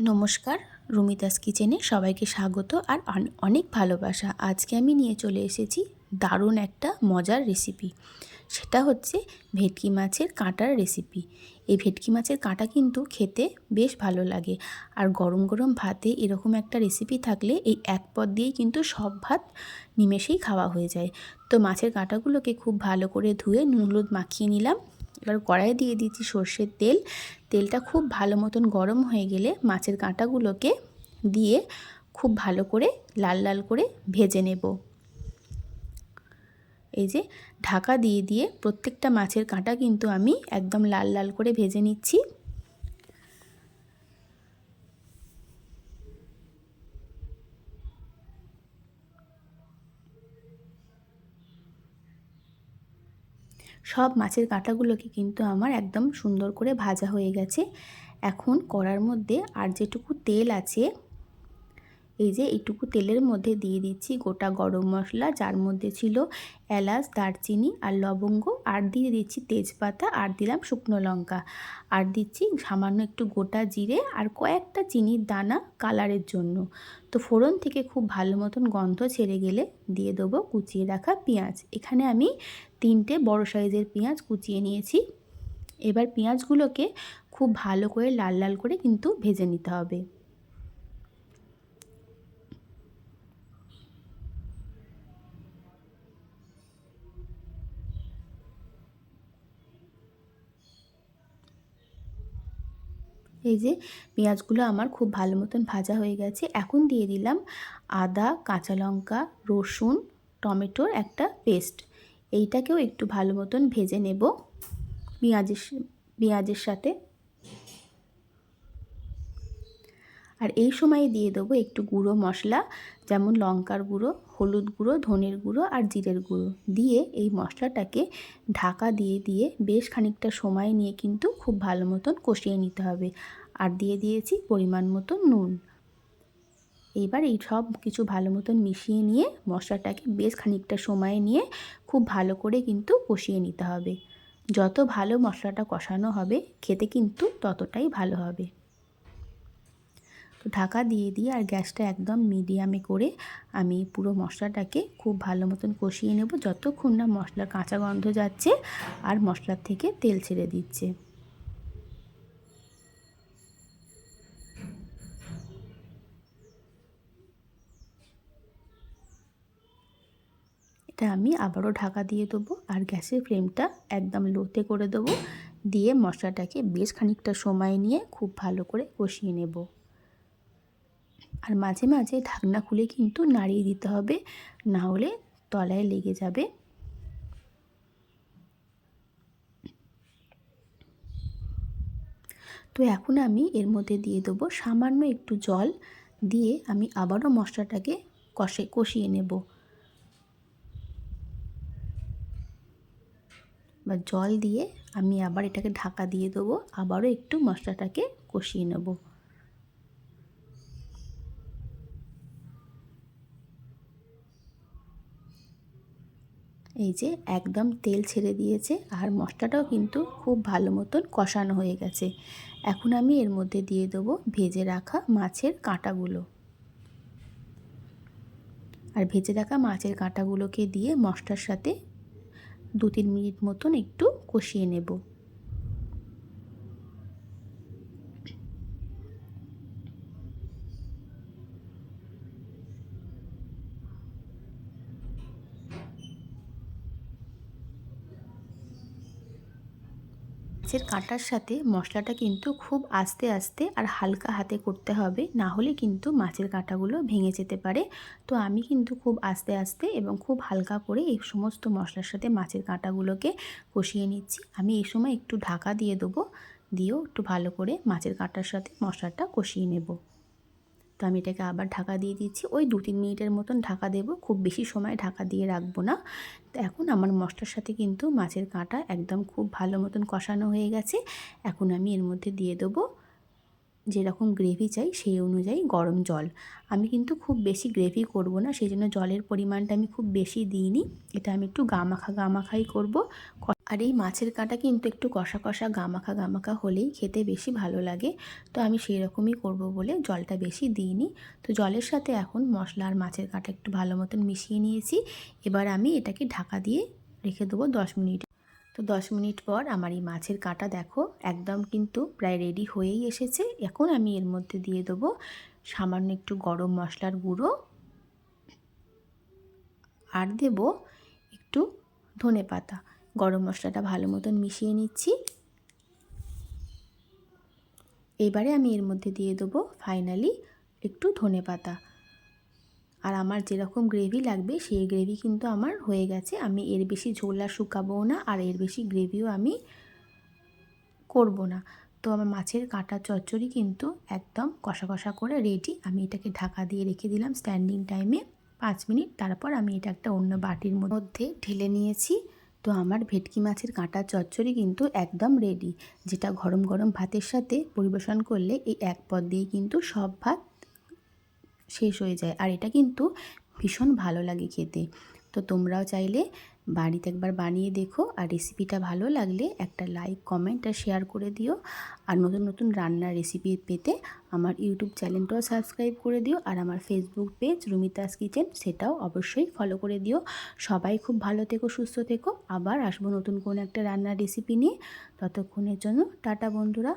নমস্কার, রুমিতাস কিচেনে সবাইকে স্বাগত আর অন- অনেক ভালোবাসা। আজকে আমি নিয়ে চলে এসেছি দারুণ একটা মজার রেসিপি সেটা হচ্ছে ভেটকি মাছের কাঁটার রেসিপি এই ভেটকি মাছের কাঁটা কিন্তু খেতে বেশ ভালো লাগে। আর গরম গরম ভাতে এরকম একটা রেসিপি থাকলে এই এক পদ দিয়েই কিন্তু সব ভাত নিমেষেই খাওয়া হয়ে যায়। তো মাছের কাঁটাগুলোকে খুব ভালো করে ধুয়ে নুন, হলুদ মাখিয়ে নিলাম। এবার কড়াই দিয়ে দিচ্ছি সর্ষের তেল। তেলটা খুব ভালো মতন গরম হয়ে গেলে মাছের কাঁটাগুলোকে দিয়ে খুব ভালো করে লাল লাল করে ভেজে নেব। এই যে ঢাকা দিয়ে দিয়ে প্রত্যেকটা মাছের কাঁটা কিন্তু আমি একদম লাল লাল করে ভেজে নিচ্ছি। সব মাছের কাঁটাগুলোকে কিন্তু আমার একদম সুন্দর করে ভাজা হয়ে গেছে। এখন কড়ার মধ্যে আর যেটুকু তেল আছে এই যে এইটুকু তেলের মধ্যে দিয়ে দিচ্ছি গোটা গরম মশলা, যার মধ্যে ছিল এলাচ, দারচিনি আর লবঙ্গ, আর দিয়ে দিচ্ছি তেজপাতা, আর দিলাম শুকনো লঙ্কা। আর দিচ্ছি সামান্য একটু গোটা জিরে আর কয়েকটা চিনির দানা কালারের জন্য। তো ফোড়ন থেকে খুব ভালো মতন গন্ধ ছেড়ে গেলে দিয়ে দেবো কুচিয়ে রাখা পেঁয়াজ। এখানে আমি তিনটে বড় সাইজের পেঁয়াজ কুচিয়ে নিয়েছি। এবার পেঁয়াজগুলোকে খুব ভালো করে লাল লাল করে কিন্তু ভেজে নিতে হবে। এই যে পেঁয়াজগুলো আমার খুব ভালো মতন ভাজা হয়ে গেছে। এখন দিয়ে দিলাম আদা, কাঁচা লঙ্কা, রসুন টমেটোর একটা পেস্ট। এইটাকেও একটু ভালো মতন ভেজে নেব। পেঁয়াজের পেঁয়াজের সাথে আর এই সময় দিয়ে দেবো একটু গুঁড়ো মশলা, যেমন লঙ্কার গুঁড়ো, হলুদ গুঁড়ো, ধনের গুঁড়ো আর জিরের গুঁড়ো। দিয়ে এই মশলাটাকে ঢাকা দিয়ে দিয়ে বেশ খানিকটা সময় নিয়ে কিন্তু খুব ভালো মতন কষিয়ে নিতে হবে। আর দিয়ে দিয়েছি পরিমাণ মতো নুন। এবার এই সব কিছু ভালো মতন মিশিয়ে নিয়ে মশলাটাকে বেশ খানিকটা সময় নিয়ে খুব ভালো করে কিন্তু কষিয়ে নিতে হবে। যত ভালো মশলাটা কষানো হবে, খেতে কিন্তু ততটাই ভালো হবে। ঢাকা দিয়ে দিয়ে আর গ্যাসটা একদম মিডিয়ামে করে আমি পুরো মশলাটাকে খুব ভালো মতন কষিয়ে নেব। যতক্ষণ না মশলার কাঁচা গন্ধ যাচ্ছে আর মশলার থেকে তেল ছেড়ে দিচ্ছে। এটা আমি আবারও ঢাকা দিয়ে দেবো আর গ্যাসের ফ্লেমটা একদম লোতে করে দেবো। দিয়ে মশলাটাকে বেশ খানিকটা সময় নিয়ে খুব ভালো করে কষিয়ে নেব। আর মাঝে মাঝে ঢাকনা খুলে কিন্তু নাড়িয়ে দিতে হবে, না হলে তলায় লেগে যাবে। তো এখন আমি এর মধ্যে দিয়ে দেবো সামান্য একটু জল, দিয়ে আমি আবারও মশলাটাকে কষে, কষিয়ে নেব। বা জল দিয়ে আমি আবার এটাকে ঢাকা দিয়ে দেবো, আবারও একটু মশলাটাকে কষিয়ে নেব। এই যে একদম তেল ছেড়ে দিয়েছে আর মশলাটাও কিন্তু খুব ভালো মতন কষানো হয়ে গেছে। এখন আমি এর মধ্যে দিয়ে দেবো ভেজে রাখা মাছের কাঁটাগুলো। আর ভেজে রাখা মাছের কাঁটাগুলোকে দিয়ে মশলার সাথে দু তিন মিনিট মতন একটু কষিয়ে নেব। মাছের কাঁটার সাথে মশলাটা কিন্তু খুব আস্তে আস্তে আর হালকা হাতে করতে হবে। না হলে কিন্তু মাছের কাঁটাগুলো ভেঙে যেতে পারে। তো আমি কিন্তু খুব আস্তে আস্তে এবং খুব হালকা করে এই সমস্ত মশলার সাথে মাছের কাঁটাগুলোকে কষিয়ে নিচ্ছি। আমি এই সময় একটু ঢাকা দিয়ে দেবো। দিয়েও একটু ভালো করে মাছের কাঁটার সাথে মশলাটা কষিয়ে নেব। তো আমি এটাকে আবার ঢাকা দিয়ে দিচ্ছি। ওই দু তিন মিনিটের মতন ঢাকা দেবো, খুব বেশি সময় ঢাকা দিয়ে রাখব না। তো এখন আমার মশলার সাথে কিন্তু মাছের কাঁটা একদম খুব ভালো মতন কষানো হয়ে গেছে। এখন আমি এর মধ্যে দিয়ে দেবো যেরকম গ্রেভি চাই সেই অনুযায়ী গরম জল। আমি কিন্তু খুব বেশি গ্রেভি করব না, সেই জন্য জলের পরিমাণটা আমি খুব বেশি দিইনি। এটা আমি একটু গামাখা গামাখাই করব। আর এই মাছের কাঁটা কিন্তু একটু কষা কষা, গামাখা গামাখা হলেই খেতে বেশি ভালো লাগে। তো আমি সেই রকমই করব বলে জলটা বেশি দিইনি। তো জলের সাথে এখন মশলা আর মাছের কাঁটা একটু ভালো মতন মিশিয়ে নিয়েছি। এবার আমি এটাকে ঢাকা দিয়ে রেখে দেবো দশ মিনিট। তো দশ মিনিট পর আমার এই মাছের কাঁটা দেখো একদম কিন্তু প্রায় রেডি হয়েই এসেছে। এখন আমি এর মধ্যে দিয়ে দেবো সামান্য একটু গরম মশলার গুঁড়ো। আর দেব একটু ধনে পাতা গরম মশলাটা ভালো মতন মিশিয়ে নিচ্ছি। এবারে আমি এর মধ্যে দিয়ে দেবো ফাইনালি একটু ধনে পাতা। আর আমার যেরকম গ্রেভি লাগবে সেই গ্রেভি কিন্তু আমার হয়ে গেছে। আমি এর বেশি ঝোল আর শুকাবো না, আর এর বেশি গ্রেভিও আমি করব না। তো আমার মাছের কাঁটা চচ্চড়ি কিন্তু একদম কষা কষা করে রেডি আমি এটাকে ঢাকা দিয়ে রেখে দিলাম স্ট্যান্ডিং টাইমে পাঁচ মিনিট। তারপর আমি এটা একটা অন্য বাটির মধ্যে ঢেলে নিয়েছি। তো আমার ভেটকি মাছের কাঁটা চচ্চড়ি কিন্তু একদম রেডি যেটা গরম গরম ভাতের সাথে পরিবেশন করলে এই এক পদ দিয়েই কিন্তু সব ভাত শেষ হয়ে যায়। আর এটা কিন্তু ভীষণ ভালো লাগে খেতে। তো তোমরাও চাইলে বাড়িতে একবার বানিয়ে দেখো। আর রেসিপিটা ভালো লাগলে একটা লাইক কমেন্ট আর শেয়ার করে দিও। আর নতুন নতুন রান্নার রেসিপি পেতে আমার ইউটিউব চ্যানেলটাও সাবস্ক্রাইব করে দিও। আর আমার ফেসবুক পেজ রুমিতাস কিচেন সেটাও অবশ্যই ফলো করে দিও। সবাই খুব ভালো থেকো, সুস্থ থেকো। আবার আসব নতুন কোনো একটা রান্নার রেসিপি নিয়ে। ততক্ষণের জন্য টাটা বন্ধুরা।